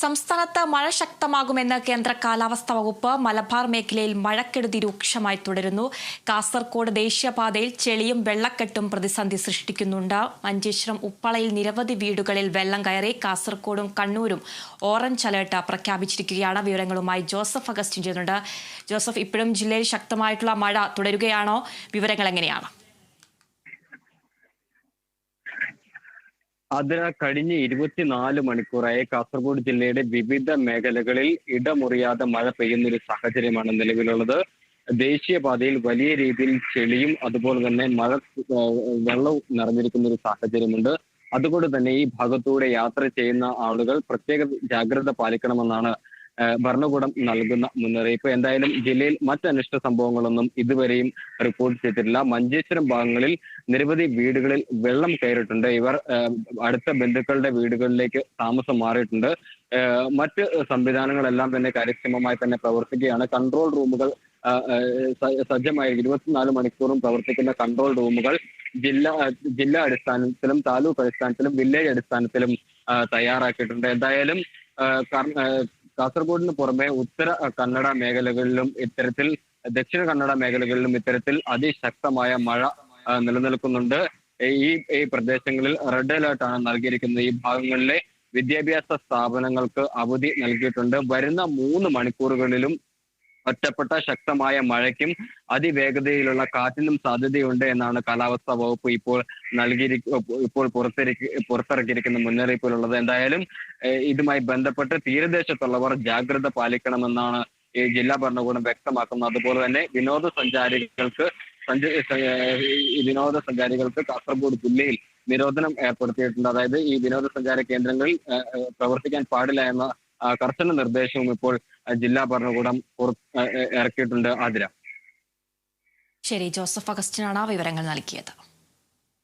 സംസ്ഥാനത്ത് മഴ ശക്തമാകുമെന്ന് കേന്ദ്ര കാലാവസ്ഥാ വകുപ്പ് മലബാർ മേഖലയിൽ മഴക്കെടുതി രൂക്ഷമായി തുടരുന്നു. കാസർകോട് ദേശീയപാതയിൽ ചെളിയും വെള്ളക്കെട്ടും പ്രതിസന്ധി സൃഷ്ടിക്കുന്നുണ്ട്. മഞ്ചേശ്വരം ഉപ്പളയിൽ നിരവധി വീടുകളിൽ വെള്ളം കയറി കാസർകോടും കണ്ണൂരും ഓറഞ്ച് അലേർട്ട് പ്രഖ്യാപിച്ചിരിക്കുകയാണ്. വിവരങ്ങളുമായി ജോസഫ് അഗസ്റ്റിൻ ചെയ്യുന്നുണ്ട്. ജോസഫ് ഇപ്പോഴും ജില്ലയിൽ ശക്തമായിട്ടുള്ള മഴ തുടരുകയാണോ? വിവരങ്ങൾ എങ്ങനെയാണ്? അതിന് കഴിഞ്ഞ ഇരുപത്തിനാല് മണിക്കൂറായി കാസർഗോഡ് ജില്ലയുടെ വിവിധ മേഖലകളിൽ ഇടമുറിയാതെ മഴ പെയ്യുന്ന ഒരു സാഹചര്യമാണ് നിലവിലുള്ളത്. ദേശീയപാതയിൽ വലിയ രീതിയിൽ ചെളിയും അതുപോലെ തന്നെ മഴ വെള്ളവും നിറഞ്ഞിരിക്കുന്ന ഒരു സാഹചര്യമുണ്ട്. അതുകൊണ്ട് തന്നെ ഈ ഭാഗത്തൂടെ യാത്ര ചെയ്യുന്ന ആളുകൾ പ്രത്യേക ജാഗ്രത പാലിക്കണമെന്നാണ് ഭരണകൂടം നൽകുന്ന മുന്നറിയിപ്പ്. എന്തായാലും ജില്ലയിൽ മറ്റ് അനിഷ്ട സംഭവങ്ങളൊന്നും ഇതുവരെയും റിപ്പോർട്ട് ചെയ്തിട്ടില്ല. മഞ്ചേശ്വരം ഭാഗങ്ങളിൽ നിരവധി വീടുകളിൽ വെള്ളം കയറിയിട്ടുണ്ട്. ഇവർ അടുത്ത ബന്ധുക്കളുടെ വീടുകളിലേക്ക് താമസം മാറിയിട്ടുണ്ട്. മറ്റ് സംവിധാനങ്ങളെല്ലാം തന്നെ കാര്യക്ഷമമായി തന്നെ പ്രവർത്തിക്കുകയാണ്. കൺട്രോൾ റൂമുകൾ സജ്ജമായി ഇരുപത്തിനാല് മണിക്കൂറും പ്രവർത്തിക്കുന്ന കൺട്രോൾ റൂമുകൾ ജില്ലാ ജില്ലാ അടിസ്ഥാനത്തിലും താലൂക്ക് അടിസ്ഥാനത്തിലും വില്ലേജ് അടിസ്ഥാനത്തിലും തയ്യാറാക്കിയിട്ടുണ്ട്. എന്തായാലും കാസർഗോഡിന് പുറമെ ഉത്തര കന്നഡ മേഖലകളിലും ഇത്തരത്തിൽ ദക്ഷിണ കന്നഡ മേഖലകളിലും ഇത്തരത്തിൽ അതിശക്തമായ മഴ നിലനിൽക്കുന്നുണ്ട്. ഈ ഈ പ്രദേശങ്ങളിൽ റെഡ് അലേർട്ടാണ് നൽകിയിരിക്കുന്നത്. ഈ ഭാഗങ്ങളിലെ വിദ്യാഭ്യാസ സ്ഥാപനങ്ങൾക്ക് അവധി നൽകിയിട്ടുണ്ട്. വരുന്ന മൂന്ന് മണിക്കൂറുകളിലും ഒറ്റപ്പെട്ട ശക്തമായ മഴയ്ക്കും അതിവേഗതയിലുള്ള കാറ്റിനും സാധ്യതയുണ്ട് എന്നാണ് കാലാവസ്ഥാ വകുപ്പ് ഇപ്പോൾ നൽകി ഇപ്പോൾ പുറത്തിറക്കി പുറത്തിറക്കിയിരിക്കുന്ന മുന്നറിയിപ്പിലുള്ളത്. എന്തായാലും ഇതുമായി ബന്ധപ്പെട്ട് തീരദേശത്തുള്ളവർ ജാഗ്രത പാലിക്കണമെന്നാണ് ഈ ജില്ലാ ഭരണകൂടം വ്യക്തമാക്കുന്നത്. അതുപോലെ തന്നെ വിനോദസഞ്ചാരികൾക്ക് സഞ്ച വിനോദസഞ്ചാരികൾക്ക് കാസർഗോഡ് ജില്ലയിൽ നിരോധനം ഏർപ്പെടുത്തിയിട്ടുണ്ട്. അതായത് ഈ വിനോദസഞ്ചാര കേന്ദ്രങ്ങളിൽ പ്രവർത്തിക്കാൻ പാടില്ല എന്ന കർശന നിർദ്ദേശവും ഇപ്പോൾ ജില്ലാ ഭരണകൂടം ഇറക്കിയിട്ടുണ്ട് ആതിര. ശരി ജോസഫ് അഗസ്റ്റിനാണ് വിവരങ്ങൾ നൽകിയത്.